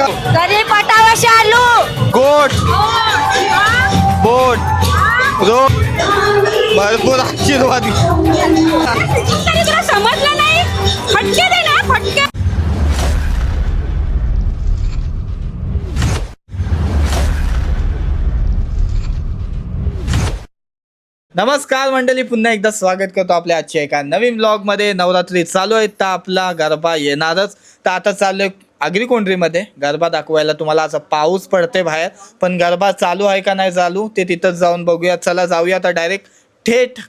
बघा घरी पटावशी आलू गोट। बोट। रो भरपूर आशीर्वाद. समजलं नाही फटके दे ना फटके नमस्कार मंडळी पुन्हा एकदा स्वागत करतो आपल्या आजच्या एका नवीन ब्लॉगमध्ये. नवरात्री चालू आहे तर आपला गरबा येणारच. तर आता चालू आहे आगरी गरबा दाखवायला तुम्हाला असा पाऊस पडते बाहेर. पण गरबा चालू आहे का नाही चालू ते तिथंच जाऊन बघूया. चला जाऊया तर डायरेक्ट थेट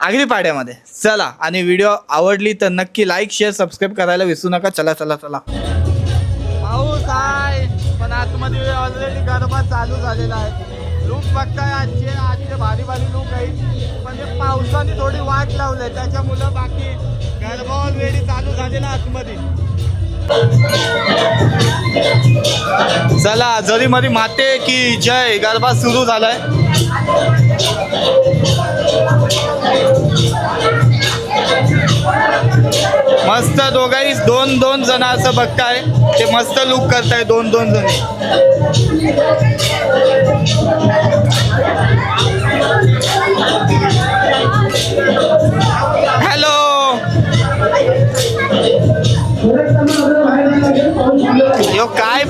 आगरीपाड्यामध्ये चला आणि व्हिडिओ आवडली तर नक्की लाईक शेअर सबस्क्राईब करायला विसरू नका. चला चला चला. पाऊस आहे पण आतमध्ये ऑलरेडी गरबा चालू झालेला आहे. लूक बघताय आजचे आजचे भारी भारी लूक आहे. पण ते पावसाने थोडी वाट लावलंय त्याच्यामुळं बाकी गरबा ऑलरेडी चालू झालेला आतमध्ये. चला जरी मरी माते की जय गरबा सुरू झालाय. मस्त दोघाही दोन दोन जण असं बघताय. ते मस्त लुक करताय दोन दोन जण.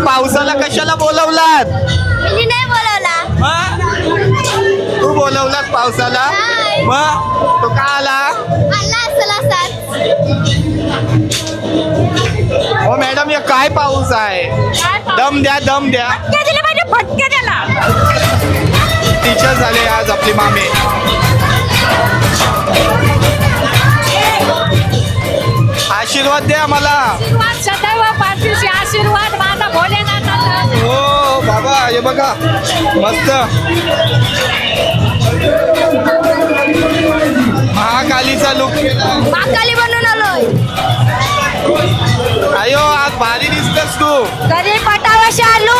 पावसाला कशाला बोलवलात? मी नाही बोलवला. मग? तू बोलवलात पावसाला? नाही. मग तो का आला? आला असेल असाच. हो मॅडम हे काय पाऊस आहे? दम द्या दम द्या. फटके दिले पाहिजे फटके द्याला टीचर झाले आज आपली मामे. आशीर्वाद द्या मला. आशीर्वाद सदैव पाठीशी आशीर्वाद. हे बघा मस्त. महाकालीचा लुक केला. माकाली बनून आलोय. अयो आज भारी दिसतस तू. घरी पटावशी आलू.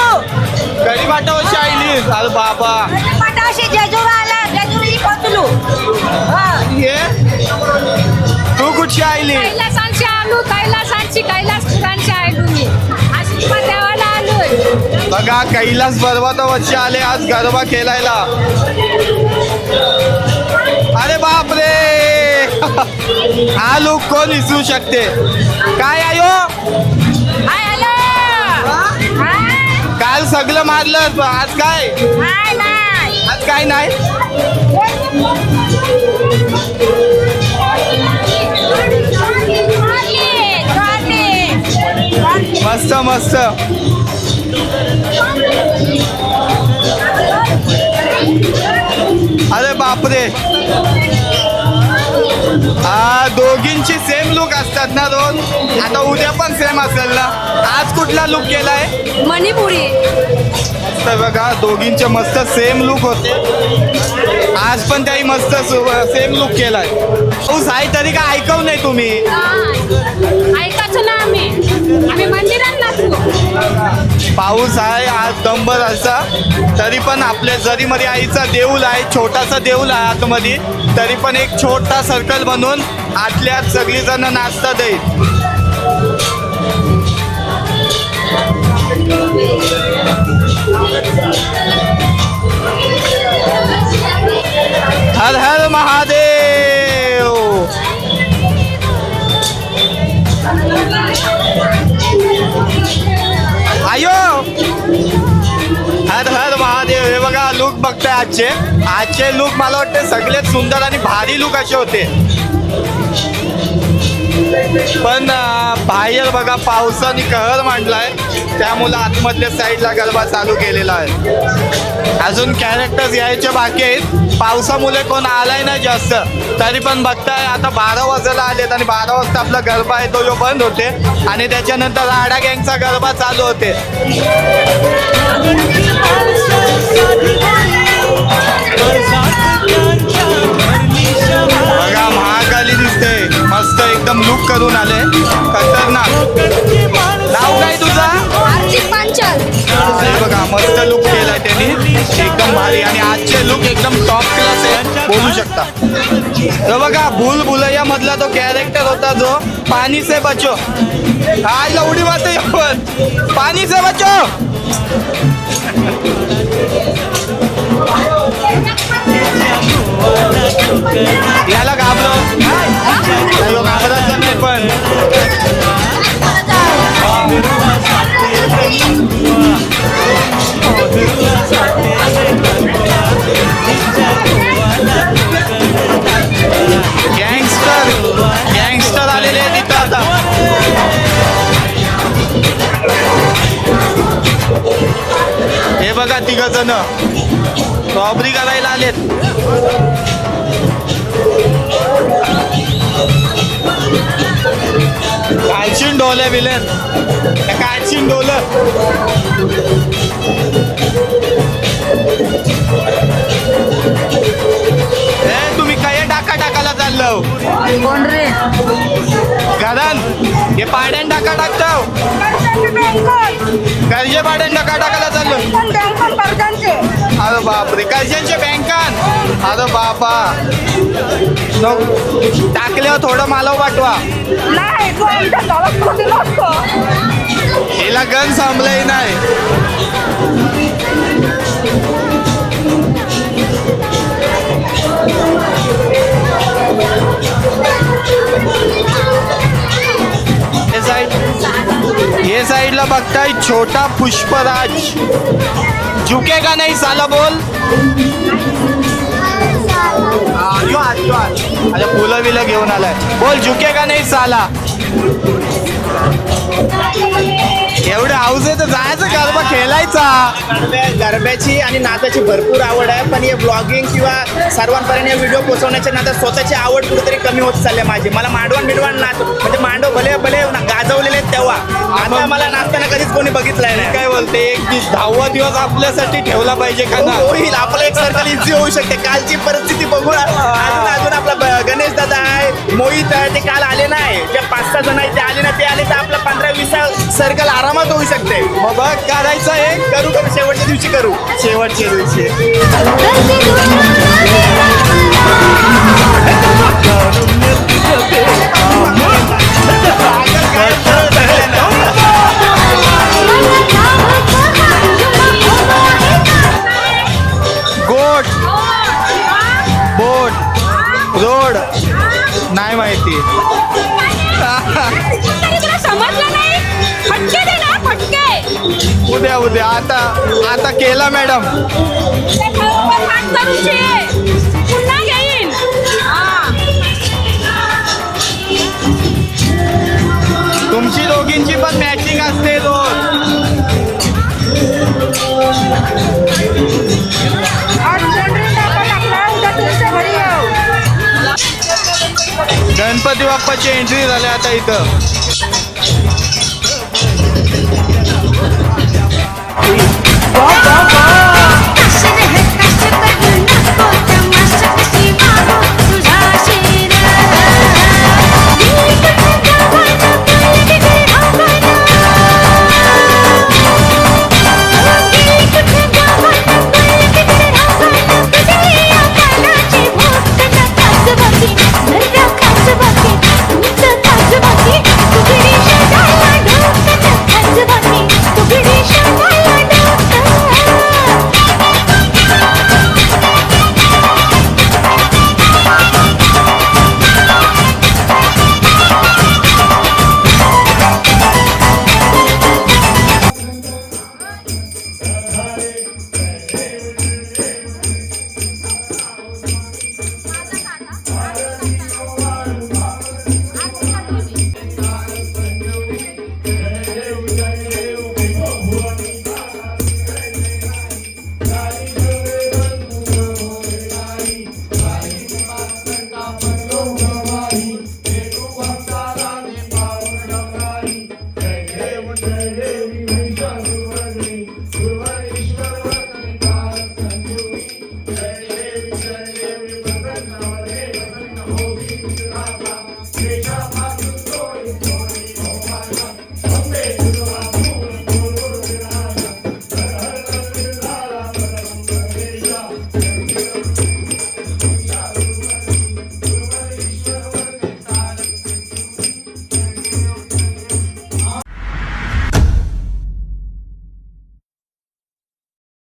कधी पाठवशी आईलीस अरे बाबा. पटावशी जेजूर आला जेजूरली पोचलू हा. ये तू कैलासांची आलू बघा कैलास पर्वत वच्चे आले आज गरबा खेळायला. अरे बापरे! हा लोक कोण विसरू शकते? काय आयो हाय काल सगळं मारलं आज काय? आज काय नाही? मस्त मस्त. अरे बापरे. हा दोघींची सेम लुक असतात ना दोन? आता उद्या पण सेम असेल ना? आज कुठला लुक केलाय? मणिपुरी. तर बघा दोघींचे मस्त सेम लुक होते. आज पण त्याही मस्त सेम लुक केलाय. पाऊस आहे तरी काय ऐकव नाही तुम्ही. ऐकायचं ना आम्ही. आम्ही मंदिरात नाचू. पाऊस आहे आज दंबर असा. तरी पण आपल्या जरीमध्ये आईचा देऊळ आहे छोटासा देऊळ आहे आतमध्ये. तरी पण एक छोटा सर्कल बनवून आतल्या सगळी जण नाचतात आहेत हर हर महादेव! हर हर महादेव हे बघा लुक बघताय आजचे. आजचे लुक मला वाटते सगळ्यात सुंदर आणि भारी लुक असे होते. पण बाहेर बघा पावसाने कहर मांडलाय. त्यामुळं आतमधल्या साईडला गरबा चालू केलेला आहे. अजून कॅरेक्टर्स यायचे बाकी आहेत. पावसामुळे कोण आलाय नाही जास्त. तरी पण बघताय आता बारा वाजायला आलेत आणि बारा वाजता आपला गरबा आहे तो जो बंद होते. आणि त्याच्यानंतर राडा गँगचा गरबा चालू होते. होता. तो बघा भूल भुलैया मधला तो कॅरेक्टर होता जो पाणी से बचो. आईला लवडी मारते पण पाणी. से बचो. याला घाबरो. नाही, नाही पण. बघा तिघ जण रॉबरी करायला आलेत. कालशीन डोले विलेन. कालशीन डोलं. तुम्ही काय टाका टाकायला चाललो? कोण रे? कारण हे पाड्यान टाका टाकतो कर्जे पाड्यान टाका टाकायला चाललो. अरे बापरे कर्जांच्या बँकान. अरे बापा. टाकल्यावर थोडं मालव पाठवा. हिला गण संपलंय नाही. हे हे साईडला बघताय छोटा पुष्पराज. झुके का नाही साला बोल. अरे फुलं बिलं घेऊन आलाय. बोल झुके का नाही साला. एवढं हाऊस आहे तर जायचं गरबा खेळायचा. गरब्या- गरब्याची आणि नाचाची भरपूर आवड आहे पण हे ब्लॉगिंग किंवा सर्वांपर्यंत हे व्हिडिओ पोहोचवण्याच्या नादात स्वतःची आवड कुठेतरी कमी होत चालली आहे माझी. मला मांडवण बिडवण नाच म्हणजे मांडव भले भले ना- गाजवलेले आहेत तेव्हा. आता मला नाचताना कधीच कोणी बघितलंय नाही. काय बोलते एक दिवस दहावा दिवस आपल्यासाठी ठेवला पाहिजे का ना? होईल. आपलं एक सर्कल इझी होऊ शकते. कालची परिस्थिती बघून अजून अजून आपला ब- गणेश दादा मोहित आहे ते काल आले नाही. जे पाच सहा जण आहेत ते आले नाही. ते आले तर आपलं पंधरा वीस सर्कल आरामात होऊ शकते. मग बघ करायचं एक करू करू शेवटच्या दिवशी करू. शेवटच्या दिवशी. पुन्हा हा. तुमची दोघींची पण मॅचिंग असते. गणपती बाप्पाची एंट्री झाली आता इथं